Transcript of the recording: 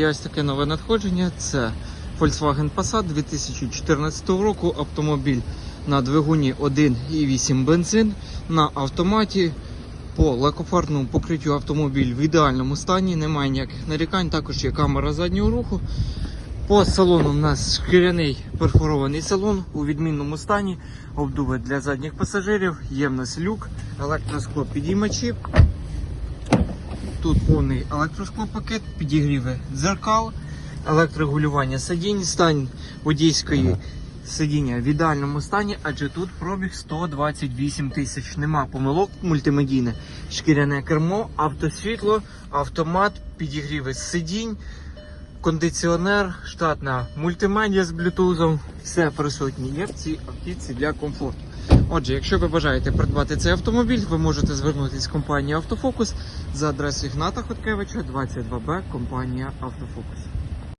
І ось таке нове надходження. Це Volkswagen Passat 2014 року. Автомобіль на двигуні 1,8 бензин на автоматі. По лакофарбному покриттю автомобіль в ідеальному стані, немає ніяких нарікань. Також є камера заднього руху. По салону у нас шкіряний перфорований салон у відмінному стані. Обдуви для задніх пасажирів, є в нас люк, електроскло підіймачі. Тут повний електросклопакет, підігріви дзеркал, електрорегулювання сидінь, стан водійської сидіння в ідеальному стані, адже тут пробіг 128 тисяч. Нема помилок, мультимедійне шкіряне кермо, автосвітло, автомат, підігріви сидінь, кондиціонер, штатна мультимедіа з блютузом. Все присутнє є в цій автівці для комфорту. Отже, якщо ви бажаєте придбати цей автомобіль, ви можете звернутися в компанію Автофокус за адресою Гната Хоткевича, 22Б, компанія Автофокус.